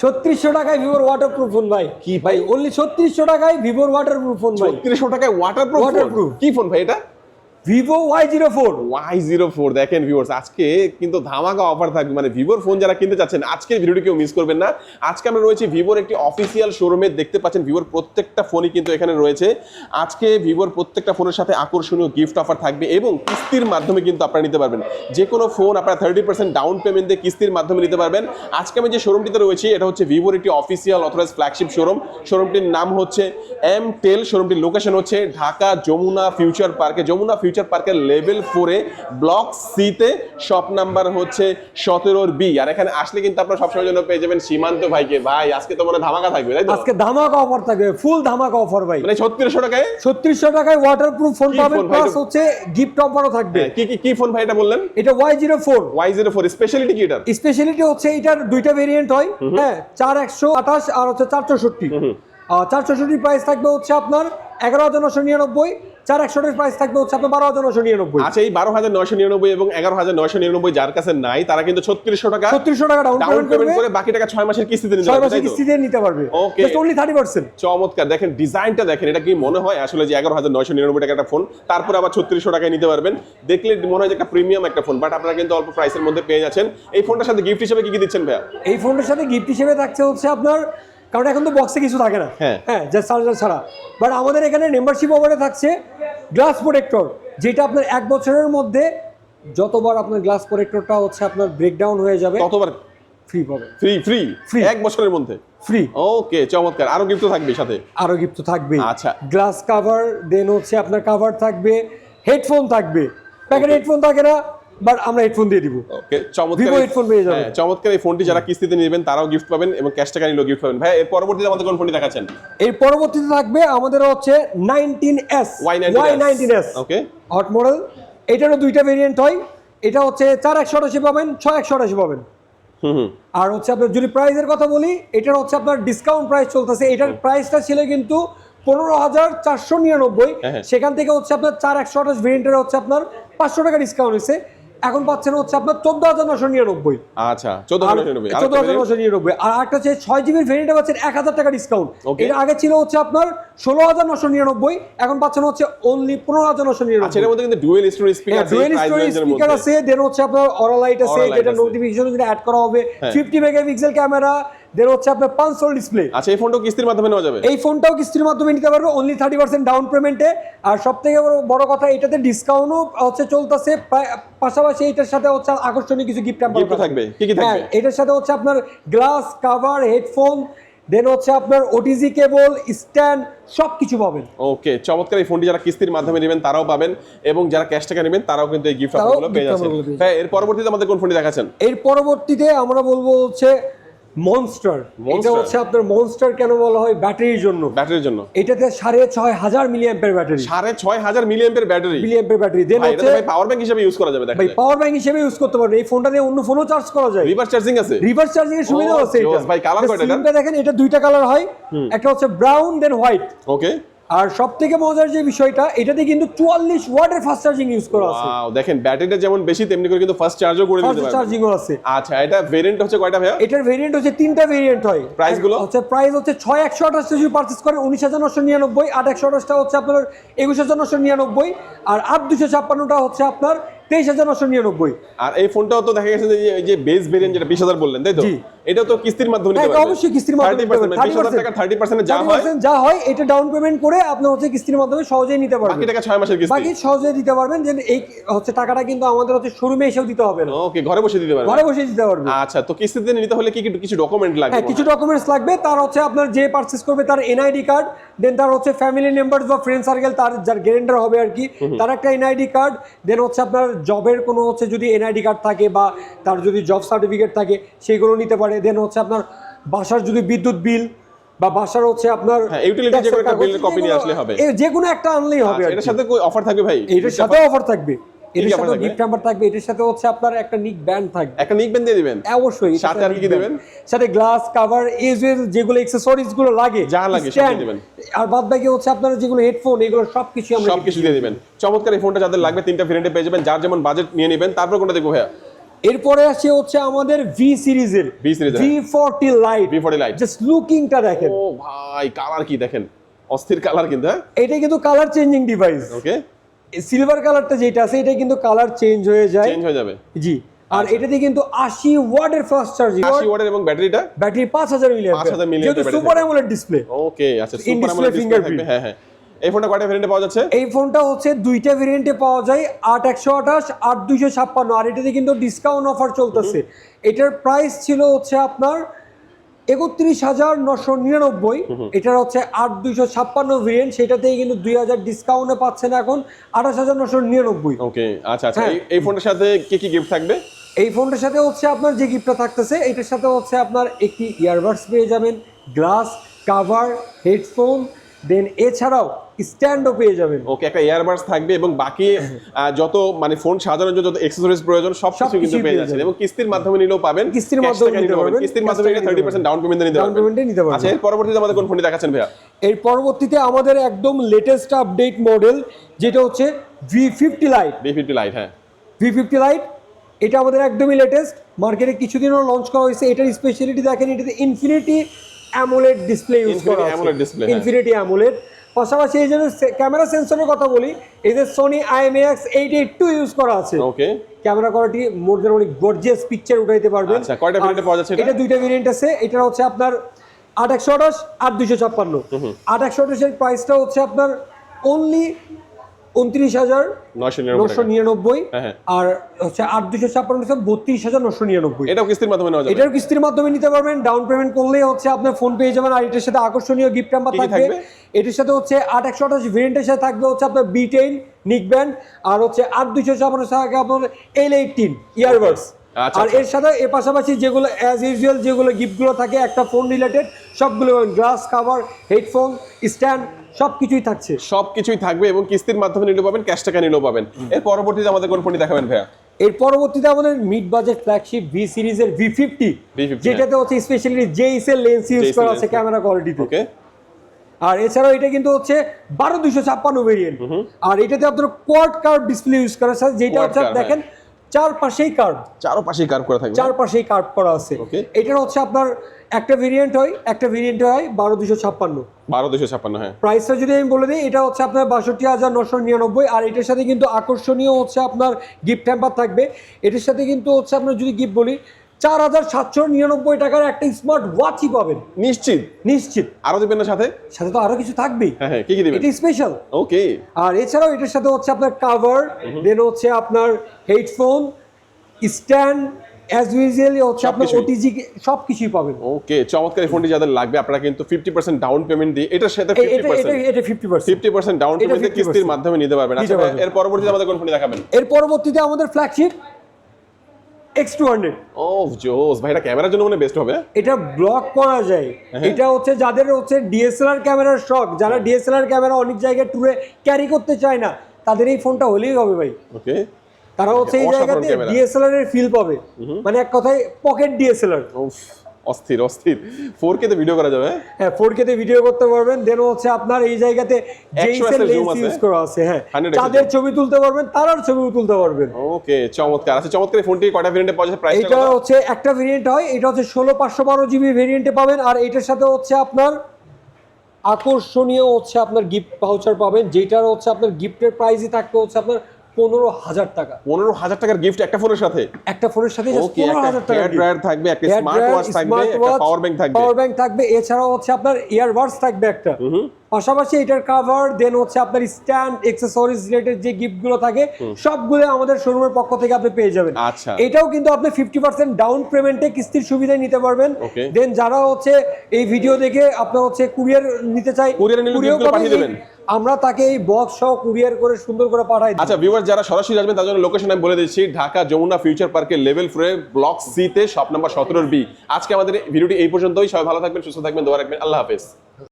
ছত্রিশশো টাকায় ভিভোর ওয়াটার প্রুফ ফোন ভাই। কি ভাই? অনলি ছত্রিশশো টাকায় ভিভোর ওয়াটার প্রুফ ফোন ভাই। ছত্রিশশো টাকায় ওয়াটার প্রুফ ওয়াটার প্রুফ কি ফোন ভাই এটা? Vivo Y zero four Y zero four দেখেন ভিউয়ার্স আজকে কিন্তু ধামাকা অফার থাকবে। মানে ভিভোর ফোন যারা কিনতে চাচ্ছেন, আজকের ভিডিওটি কেউ মিস করবেন না। আজকে আমরা রয়েছে ভিভোর একটি অফিসিয়াল শোরুমে দেখতে পাচ্ছেন ভিভোর প্রত্যেকটা ফোনই কিন্তু এখানে রয়েছে। আজকে ভিভোর প্রত্যেকটা ফোনের সাথে আকর্ষণীয় গিফট অফার থাকবে এবং কিস্তির মাধ্যমে কিন্তু আপনারা নিতে পারবেন। যে কোনো ফোন আপনারা থার্টি পার্সেন্ট ডাউন পেমেন্ট দিয়ে কিস্তির মাধ্যমে নিতে পারবেন। আজকে আমি যে শোরুমটিতে রয়েছি, এটা হচ্ছে ভিভোর একটি অফিসিয়াল অথরাইজ ফ্ল্যাগশিপ শোরুম শোরুমটির নাম হচ্ছে এম টেল শোরুমটির লোকেশন হচ্ছে ঢাকা যমুনা ফিউচার পার্কে যমুনা ফিউচার পার্কের লেভেল ফোরে ব্লক সিতে শপ নাম্বার হচ্ছে সতেরোর বি আর এখানে আসলে কিন্তু আপনারা সবসময় জন্য পেয়ে যাবেন সীমান্ত ভাইকে। ভাই আজকে তো মনে ধামাকা থাকবে তাই তো? আজকে ধামাকা অফার থাকবে ফুল ধামাকা অফার ভাই। মানে ছত্রিশশো টাকায়? ছত্রিশশো টাকায় ওয়াটার প্রুফ ফোন পাবেন প্লাস হচ্ছে গিফট অফারও থাকবে। হ্যাঁ, কি কি কি ফোন ভাই এটা বললেন? এটা Y zero four Y zero four speciality কি এটার? স্পেশালিটি হচ্ছে এটার দুইটা ভেরিয়েন্ট হয় হ্যাঁ চার একশো আঠাশ আর হচ্ছে চার চৌষট্টি চার চৌষট্টি প্রাইস থাকবে হচ্ছে আপনার এগারো হাজার নশো নিরানব্বই চার একশোটির প্রাইস থাকবে হচ্ছে আপনার বারো হাজার নশো নিরানব্বই। আচ্ছা এই বারো হাজার নয়শো নিরানব্বই এবং এগারো হাজার নয়শো নিরানব্বই যার কাছে নাই তারা কিন্তু ছত্রিশশো টাকা ছত্রিশশো টাকা ডাউন পেমেন্ট করে বাকি টাকা ছয় মাসের কিস্তিতে নিতে ছয় পারবে, মাসে তাই তো? কিস্তি নিতে পারবে. জাস্ট অনলি থার্টি পার্সেন্ট চমৎকার। দেখেন ডিজাইনটা দেখেন এটা কি মনে হয় আসলে যে এগারো হাজার নয়শো নিরানব্বই টাকা একটা ফোন তারপরে আবার ছত্রিশশো টাকায় নিতে পারবেন। দেখলে মনে হয় যে একটা প্রিমিয়াম একটা ফোন বাট আপনারা কিন্তু অল্প প্রাইসের মধ্যে পেয়ে যাচ্ছেন। এই ফোনটার সাথে গিফট হিসেবে কি কি দিচ্ছেন ভাইয়া? এই ফোনটার সাথে গিফট হিসেবে থাকছে হচ্ছে আপনার কারণ এখন তো বক্সে কিছু থাকে না। হ্যাঁ। হ্যাঁ জাস্ট চার্জার ছাড়া। বাট আমাদের এখানে মেম্বারশিপ অফারে থাকছে গ্লাস প্রোটেক্টর যেটা আপনার এক বছরের মধ্যে যতবার আপনার গ্লাস প্রোটেক্টরটা হচ্ছে আপনার ব্রেকডাউন হয়ে যাবে ততবার ফ্রি পাবে। ফ্রি ফ্রি ফ্রি এক বছরের মধ্যে? ফ্রি ওকে চমৎকার। আরও গিফট থাকবে সাথে? আরও গিফট তো থাকবে। আচ্ছা। গ্লাস কাভার দেন হচ্ছে আপনার কাভার থাকবে হেডফোন থাকবে। প্যাকেট হেডফোন থাকে না বাট আমরা হেডফোন দিয়ে দিব। ওকে চমৎকার headphone পেয়ে যাবেন। হ্যাঁ, চমৎকার এই ফোনটি যারা কিস্তিতে নেবেন তারাও গিফট পাবেন এবং ক্যাশ টাকা নিলেও গিফট পাবেন। ভাই এর পরবর্তীতে আমাদের কোন ফোনটি দেখাচ্ছেন? এর পরবর্তীতে থাকবে আমাদের হচ্ছে nineteen S Y19S Y nineteen S okay. Hot model এটারও দুইটা ভেরিয়েন্ট হয়। এটা হচ্ছে চার একশো আটাশি পাবেন ছয় একশো আটাশি পাবেন। আর হচ্ছে আপনার যদি প্রাইসের কথা বলি এটার হচ্ছে আপনার ডিসকাউন্ট প্রাইস চলতেছে। এটার প্রাইসটা ছিল কিন্তু পনেরো হাজার চারশো নিরানব্বই। হ্যাঁ, হ্যাঁ। সেখান থেকে হচ্ছে আপনার চার একশো আঠাশ ভেরিয়েন্টের হচ্ছে আপনার পাঁচশো টাকা ডিসকাউন্ট হয়েছে। এখন পাচ্ছেন হচ্ছে আপনার চোদ্দ হাজার নশো নিরানব্বই। আচ্ছা চোদ্দ হাজার নশো নিরানব্বই আর একটা হচ্ছে ছয় জিবির ভেরিয়েন্টে পাচ্ছেন এক হাজার টাকা ডিসকাউন্ট. এর আগে ছিল হচ্ছে আপনার ষোলো হাজার নশো নিরানব্বই এখন পাচ্ছেন হচ্ছে অনলি পনেরো হাজার নশো আচ্ছা নিরানব্বই এর মধ্যে কিন্তু ডুয়েল স্টোরি স্পিকার আছে ডুয়েল স্টোরি স্পিকার আছে দেন হচ্ছে আপনার অরালাইট আছে যেটা নোটিফিকেশন যেটা অ্যাড করা হবে। হ্যাঁ। 50 মেগাপিক্সেল ক্যামেরা দেন হচ্ছে আপনার ডিসপ্লে আচ্ছা এই ফোনটাও কিস্তির মাধ্যমে নেওয়া যাবে? এই ফোনটাও কিস্তির মাধ্যমে নিতে পারবে অনলি থার্টি পার্সেন্ট ডাউন পেমেন্টে আর সব থেকে বড় কথা এটাতে ডিসকাউন্টও হচ্ছে চলতেছে পাশাপাশি এটার সাথে হচ্ছে আকর্ষণীয় কিছু গিফট থাকবে? কি কি থাকবে? এটার সাথে হচ্ছে আপনার গ্লাস কাভার হেডফোন দেন হচ্ছে আপনার ওটিজি কেবল স্ট্যান্ড সব কিছু পাবেন। ওকে চমৎকার এই ফোনটি যারা কিস্তির মাধ্যমে নেবেন তারাও পাবেন এবং যারা ক্যাশ টাকা নেবেন তারাও কিন্তু এই গিফট অফারগুলো পেয়ে যাচ্ছেন। হ্যাঁ এর পরবর্তীতে আমাদের কোন ফোনটি দেখাচ্ছেন? এর পরবর্তীতে আমরা বলব হচ্ছে মনস্টার এটা হচ্ছে আপনার মনস্টার কেন বলা হয়? ব্যাটারির জন্য। ব্যাটারির জন্য। এটাতে সাড়ে ছয় হাজার মিলিয়াম্পের ব্যাটারি সাড়ে ছয় হাজার মিলিয়াম্পের ব্যাটারি মিলিয়াম্পের ব্যাটারি দেন হচ্ছে ভাই পাওয়ার ব্যাংক হিসেবে ইউজ করা যাবে ভাই পাওয়ার ব্যাংক হিসেবে ইউজ করতে পারবেন। এই ফোনটা দিয়ে অন্য ফোনও চার্জ করা যায়। রিভার্স চার্জিং আছে। রিভার্স চার্জিং এর সুবিধা আছে এটা। ভাই, কালার কয়টা দেখেন এটা দুইটা কালার হয়। একটা হচ্ছে ব্রাউন দেন হোয়াইট ওকে আর সব থেকে মজার যে বিষয়টা এটাতে কিন্তু চুয়াল্লিশ ওয়াটের ফাস্ট চার্জিং ইউজ করা আছে। দেখেন ব্যাটারিটা যেমন বেশি তেমনি করে কিন্তু ফার্স্ট চার্জও করে দিতে ফাস্ট পারবেন চার্জিংও আছে। আচ্ছা এটা ভেরিয়েন্ট হচ্ছে কয়টা ভাইয়া? এটার ভেরিয়েন্ট হচ্ছে তিনটা ভেরিয়েন্ট হয়। Price গুলো? হচ্ছে প্রাইস হচ্ছে ছয় একশো আঠাশটা যদি পার্চেস করেন উনিশ হাজার নশো নিরানব্বই আট একশো আঠাশটা হচ্ছে আপনার একুশ হাজার নশো নিরানব্বই আর আট দুশো ছাপ্পান্নটা হচ্ছে আপনার তেইশ হাজার নশো নিরানব্বই। আর এই ফোনটাও তো দেখা গেছে যে বেস ভেরিয়েন্ট যেটা বিশ হাজার বললেন তাই তো? জি। এটাও তো কিস্তির মাধ্যমে নিতে হ্যাঁ, পারবেন অবশ্যই কিস্তির মাধ্যমে নিতে পারবেন। বিশ হাজার টাকা থার্টি পার্সেন্ট যা হয়। যা হয় এটা ডাউন পেমেন্ট করে আপনি হচ্ছে কিস্তির মাধ্যমে সহজেই নিতে বাকি টাকা ছয় মাসের কিস্তি। বাকি সহজে দিতে পারবেন যে এই হচ্ছে টাকাটা কিন্তু আমাদের হচ্ছে শোরুমে এসেও দিতে হবে না। ওকে ঘরে বসে দিতে পারবেন। ঘরে বসে দিতে পারবেন। আচ্ছা তো কিস্তিতে নিতে হলে কি কিছু ডকুমেন্ট লাগবে হ্যাঁ কিছু ডকুমেন্টস লাগবে। তার হচ্ছে আপনার যে পারচেস করবে তার এনআইডি কার্ড দেন তার হচ্ছে ফ্যামিলি মেম্বার্স বা ফ্রেন্ড সার্কেল তার যার গ্যারেন্টার হবে আর কি তার একটা এনআইডি কার্ড দেন হচ্ছে আপনার জবের কোনো হচ্ছে যদি এনআইডি কার্ড থাকে বা তার যদি জব সার্টিফিকেট থাকে সেইগুলো নিতে পারে দেন হচ্ছে আপনার বাসার যদি বিদ্যুৎ বিল বা বাসার হচ্ছে আপনার হ্যাঁ, যে কোনো একটা bill এর নিয়ে আসলে হবে। যে কোনো একটা আনলেই হবে আচ্ছা, এটার সাথে কই অফার থাকবে ভাই? এটার সাথে অফার থাকবে। এটার সাথে গিফট নাম্বার থাকবে এটার সাথে হচ্ছে আপনার একটা নিক ব্যান্ড থাকবে। একটা নিক পেন দিয়ে দিবেন? অবশ্যই সাথে আর কি কি দেবেন? সাথে গ্লাস কাভার যেগুলো অ্যাকসেসরিজগুলো লাগে যা লাগে দিবেন। আর বাদ বাকি হচ্ছে আপনার যেগুলো হেডফোন এগুলো সবকিছু আমরা সবকিছু দিয়ে দিবেন। চমৎকার এই ফোনটা যাদের লাগবে তিনটা ভেরিয়েন্টে পেয়ে যাবেন। যার যেমন বাজেট নিয়ে নেবেন তারপর কোনটা দেখব ভাইয়া? এরপরে আসে হচ্ছে আমাদের ভি সিরিজের ভি এর। V forty lite V40 lite just লুকিংটা দেখেন। ও ভাই কালার কি দেখেন? অস্থির কালার কিন্তু হ্যাঁ? এটা কিন্তু colour changing device okay silver কালারটা যেটা আছে এটা কিন্তু কালার চেঞ্জ হয়ে যায়। চেঞ্জ হয়ে যাবে। জি। আর এটাতে কিন্তু আশি ওয়াটের ফাস্ট চার্জিং আশি ওয়াটের এবং ব্যাটারিটা? ব্যাটারি পাঁচ হাজার মিলিয়ন 5000 milliamp যেহেতু battery super AMOLED display okay আচ্ছা সুপার আমোলেড ডিসপ্লে হ্যাঁ হ্যাঁ। এই ফোনটা কয়টা ভেরিয়েন্টে পাওয়া যাচ্ছে? এই ফোনটা হচ্ছে দুইটা ভেরিয়েন্টে পাওয়া যায় আট একশো আঠাশ আট দুইশো ছাপ্পান্ন। আর এটাতে কিন্তু ডিসকাউন্ট অফার চলতেছে। এটার প্রাইস ছিল হচ্ছে আপনার একত্রিশ হাজার নশো নিরানব্বই। এটার হচ্ছে আট দুইশো ছাপ্পান্ন ভেরিয়েন্ট সেটাতেই কিন্তু দুই হাজার ডিসকাউন্টে পাচ্ছেন এখন আঠাশ হাজার নশো নিরানব্বই। ওকে আচ্ছা আচ্ছা। হ্যাঁ। এই- এই ফোনটার সাথে কি কি গিফট থাকবে? এই ফোনটার সাথে হচ্ছে আপনার যে গিফটটা থাকতেছে এটার সাথে হচ্ছে আপনার একটি ইয়ারবাডস পেয়ে যাবেন গ্লাস কাভার হেডফোন দেন এছাড়াও স্ট্যান্ডও পেয়ে যাবেন। ওকে একটা ইয়ারবাডস থাকবে এবং বাকি যত মানে ফোন সাজানোর জন্য যত অ্যাকসেসরিজ প্রয়োজন সব কিছু কিন্তু পেয়ে যাচ্ছেন। এবং কিস্তির মাধ্যমে নিলেও পাবেন। কিস্তির মাধ্যমে নিতে। পারবেন, কিস্তির মাধ্যমে টাকা থার্টি নিতে পার্সেন্ট ডাউন পেমেন্ট নিতে পারবেন। payment এ নিতে পারবেন। আচ্ছা এর পরবর্তীতে আমাদের কোন ফোনটি দেখাচ্ছেন ভাইয়া? এর পরবর্তীতে আমাদের একদম লেটেস্ট আপডেট মডেল যেটা হচ্ছে V fifty lite B fifty lite হ্যাঁ। ভি ফিফটি লাইট এটা আমাদের একদমই লেটেস্ট মার্কেটে কিছুদিন লঞ্চ করা হয়েছে। এটার স্পেশালিটি দেখেন এটাতে ইনফিনিটি অ্যামোলেড ডিসপ্লে ইউজ করা হ্যাঁ। ইনফিনিটি অ্যামোলেড পাশাপাশি এই জন্য ক্যামেরা সেন্সরের কথা বলি এই যে Sony IMX eight eight two use করা আছে। ওকে ক্যামেরা কোয়ালিটি মোর দেন অনেক গর্জিয়াস পিকচার উঠাইতে পারবেন। আচ্ছা, কয়টা এ পাওয়া যাচ্ছে এটা? দুইটা ভেরিয়েন্ট আছে। এটা হচ্ছে আপনার আট একশো আঠাশ আট দুইশো ছাপ্পান্ন। আট একশো আঠাশের প্রাইসটা হচ্ছে আপনার অনলি উনত্রিশ হাজার নশো নিরানব্বই হ্যাঁ, হ্যাঁ। আর হচ্ছে আট দুশো ছাপ্পান্ন বত্রিশ হাজার নশো নিরানব্বই। এটাও কিস্তির মাধ্যমে নেওয়া এটার কিস্তির মাধ্যমে নিতে পারবেন। ডাউন পেমেন্ট করলে হচ্ছে আপনার ফোন পেয়ে যাবেন আর এটার সাথে আকর্ষণীয় গিফট নাম্বার থাকবে? এটার সাথে হচ্ছে আট একশো আঠাশ ভেরিয়েন্টের সাথে থাকবে হচ্ছে আপনার বি টেন নিক ব্যান্ড আর হচ্ছে আট দুইশো ছাপ্পান্ন থাকবে আপনার এল এইটিন ইয়ারবাডস আর আচ্ছা। এর সাথে এর পাশাপাশি যেগুলো অ্যাজ ইউজুয়াল যেগুলো গিফটগুলো থাকে একটা ফোন রিলেটেড সবগুলো গ্লাস কাভার হেডফোন স্ট্যান্ড সব কিছুই থাকছে। সব কিছুই থাকবে এবং কিস্তির মাধ্যমে নিলেও পাবেন ক্যাশ টাকা নিলেও পাবেন। এর পরবর্তীতে আমাদের কোন ফোনটি দেখাবেন ভাইয়া? এর পরবর্তীতে আমাদের মিড বাজেট ফ্ল্যাগশিপ ভি সিরিজের ভি ফিফটি যেটাতে হচ্ছে স্পেশালি জেইস এর লেন্স ইউজ করা আছে ক্যামেরা কোয়ালিটিতে ওকে আর এছাড়াও এটা কিন্তু হচ্ছে বারো দুশো ছাপ্পান্ন ভেরিয়েন্ট আর এটাতে আপনার কোয়াড কার্ভ ডিসপ্লে ইউজ করা আছে যেটা হচ্ছে দেখেন চারপাশেই কার্ভ চারপাশেই কার্ভ করা থাকবে চারপাশেই কার্ভ করা আছে। ওকে এটার হচ্ছে আপনার একটা ভেরিয়েন্ট হয় একটা ভেরিয়েন্ট হয় বারো দুশো ছাপ্পান্ন। বারো দুশো ছাপ্পান্ন হ্যাঁ। প্রাইসটা যদি আমি বলে দিই এটা হচ্ছে আপনার বাষট্টি হাজার নশো নিরানব্বই আর এটার সাথে কিন্তু আকর্ষণীয় হচ্ছে আপনার গিফট হ্যাম্পার থাকবে। এটার সাথে কিন্তু হচ্ছে আপনার যদি গিফট বলি চার হাজার সাতশো নিরানব্বই টাকার একটা স্মার্ট ওয়াচই পাবেন। নিশ্চিত। নিশ্চিত। আরও দিবেন না সাথে? সাথে তো আরও কিছু থাকবেই হ্যাঁ হ্যাঁ কি কি দিবেন? এটা স্পেশাল ওকে। আর এছাড়াও এটার সাথে হচ্ছে আপনার কাভার দেন হচ্ছে আপনার হেডফোন স্ট্যান্ড অ্যাজ ইউজুয়ালি হচ্ছে আপনার। ওটিজি সব কিছুই পাবেন। ওকে চমৎকার ফোনটি যাদের লাগবে আপনারা কিন্তু ফিফটি পার্সেন্ট ডাউন পেমেন্ট দিয়ে এটার সাথে এ- ফিফটি এটা এটা পার্সেন্ট এটা fifty percent fifty percent down এটা পেমেন্ট 50% কিস্তির মাধ্যমে নিতে পারবেন। আচ্ছা এর পরবর্তীতে আমাদের কোন ফোনটি দেখাবেন? এর পরবর্তীতে আমাদের ফ্ল্যাগশিপ এক্স টু হান্ড্রেড জোস ভাই এটা ক্যামেরার জন্য মানে বেস্ট হবে। এটা ব্লক করা যায়। হ্যাঁ। এটা হচ্ছে যাদের হচ্ছে ডিএসএলআর ক্যামেরার শখ যারা ডিএসএলআর ক্যামেরা অনেক জায়গায় ট্যুরে ক্যারি করতে চায় না তাদের এই ফোনটা হলেই হবে ভাই। ওকে তারা হচ্ছে এই জায়গাতে। ডিএসএলআর এর ফিল পাবে। মানে এক কথায় পকেট ডিএসএলআর অস্থির অস্থির। ফোর কে তে ভিডিও করা যাবে হ্যাঁ? ফোর কে তে ভিডিও করতে পারবেন। দেন হচ্ছে আপনার এই জায়গাতে 100 জেইসের লেন্স ইউজ করা আছে হ্যাঁ। 100 তাদের ছবি তুলতে পারবেন তারার ছবিও তুলতে পারবেন। ওকে চমৎকার। আচ্ছা চমৎকার ফোনটি কয়টা ভেরিয়েন্টে পাওয়া যাচ্ছে প্রাইসটা এটা হচ্ছে একটা ভেরিয়েন্ট হয় এটা হচ্ছে ষোলো পাঁচশো বারো জিবি ভেরিয়েন্টে পাবেন আর এটার সাথে হচ্ছে আপনার আকর্ষণীয় হচ্ছে আপনার গিফট ভাউচার পাবেন যেটার হচ্ছে আপনার গিফটের প্রাইসই থাকবে হচ্ছে আপনার পনেরো হাজার টাকা। পনেরো হাজার টাকার গিফট একটা ফোনের সাথে? একটা ফোনের সাথে just ওকে 15,000 একটা টাকা ড্রায়ার থাকবে একটা স্মার্ট ওয়াচ থাকবে পাওয়ার ব্যাংক থাকবে। পাওয়ার ব্যাংক থাকবে এছাড়াও হচ্ছে আপনার ইয়ারবাডস থাকবে একটা। পাশাপাশি এটার কাভার দেন হচ্ছে আপনার স্ট্যান্ড এক্সেসরিজ রিলেটেড যে গিফটগুলো থাকে সবগুলো আমাদের শোরুমের পক্ষ থেকে আপনি পেয়ে যাবেন। আচ্ছা। এটাও কিন্তু আপনি ফিফটি পার্সেন্ট ডাউন পেমেন্টে কিস্তির সুবিধায় নিতে পারবেন। দেন যারা হচ্ছে এই ভিডিও দেখে আপনার হচ্ছে কুরিয়ার নিতে চাই পাবেন। পাঠিয়ে দেবেন। আমরা তাকে এই বক্স সহ কুরিয়ার করে সুন্দর করে পাঠাই দিই। আচ্ছা ভিউয়ার যারা সরাসরি আসবেন তার জন্য লোকেশন আমি বলে দিচ্ছি ঢাকা যমুনা ফিউচার পার্কের লেভেল ফ্লোরে ব্লক সি তে শপ নাম্বার সতেরোর বি আজকে আমাদের ভিডিওটি এই পর্যন্তই। সবাই ভালো থাকবেন সুস্থ থাকবেন দোয়া রাখবেন। আল্লাহ হাফেজ।